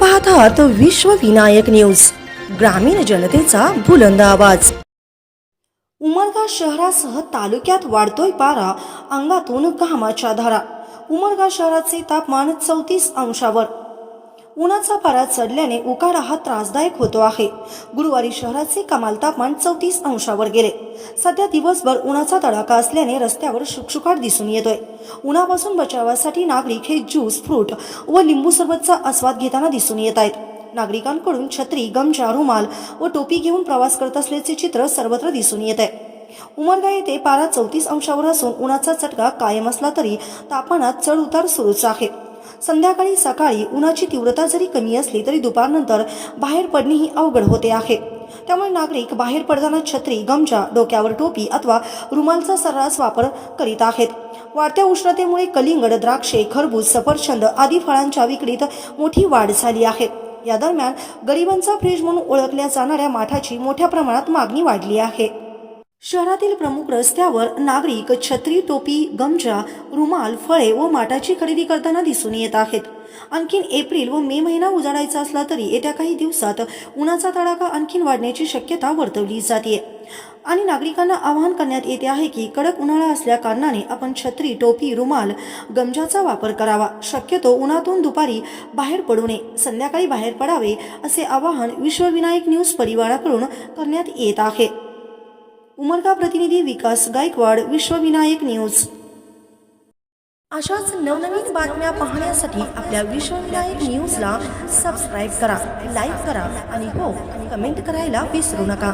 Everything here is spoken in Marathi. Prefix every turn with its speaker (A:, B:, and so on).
A: पाहतात विश्व विनायक न्यूज. ग्रामीण जनतेचा बुलंद आवाज. उमरगा शहरासह तालुक्यात वाढतोय पारा अंगातून घामाच्या धारा. उमरगा शहराचे तापमान चौतीस अंशावर. उन्हाचा पारा चढल्याने उकाडा हा त्रासदायक होतो आहे. गुरुवारी शहराचे कमाल तापमान चौतीस अंशावर गेले. सध्या दिवसभर उन्हाचा तडाखा असल्याने रस्त्यावर शुकशुकाट दिसून येतोय. उन्हापासून बचावासाठी नागरिक हे ज्यूस फ्रूट व लिंबू सरबतचा आस्वाद घेताना दिसून येत आहेत. नागरिकांकडून छत्री गमछा रुमाल व टोपी घेऊन प्रवास करत असल्याचे चित्र सर्वत्र दिसून येत आहे. उमरगा येथे पारा चौतीस अंशावर असून उन्हाचा चटका कायम असला तरी तापमानात चढ उतार सुरूच आहे. संध्याकाळी सकाळी उन्हाची तीव्रता जरी कमी असली तरी दुपारनंतर बाहेर पडणेही अवघड होते आहे. त्यामुळे नागरिक बाहेर पडताना छत्री गमछा डोक्यावर टोपी अथवा रुमालचा सर्रास वापर करीत आहेत. वाढत्या उष्णतेमुळे कलिंगड द्राक्षे खरबूज सफरचंद आदी फळांच्या विक्रीत मोठी वाढ झाली आहे. या दरम्यान गरिबांचा फ्रीज म्हणून ओळखल्या जाणाऱ्या माठाची मोठ्या प्रमाणात मागणी वाढली आहे. शहरातील प्रमुख रस्त्यावर नागरिक छत्री टोपी गमजा रुमाल फळे व माटाची खरेदी करताना दिसून येत आहेत. आणखीन एप्रिल व मे महिना उजाडायचा असला तरी येत्या काही दिवसात उन्हाचा तडाखा आणखीन वाढण्याची शक्यता वर्तवली जाते. आणि नागरिकांना आवाहन करण्यात येते आहे की कडक उन्हाळा असल्या कारणाने आपण छत्री टोपी रुमाल गमजाचा वापर करावा. शक्यतो उन्हातून दुपारी बाहेर पडू नये संध्याकाळी बाहेर पडावे असे आवाहन विश्वविनायक न्यूज परिवाराकडून करण्यात येत आहे. उमरगा प्रतिनिधी विकास गायकवाड विश्वविनायक न्यूज. अशाच नवनवीन बातम्या पाहण्यासाठी आपल्या विश्वविनायक न्यूजला सबस्क्राईब करा लाईक करा आणि हो कमेंट करायला विसरू नका.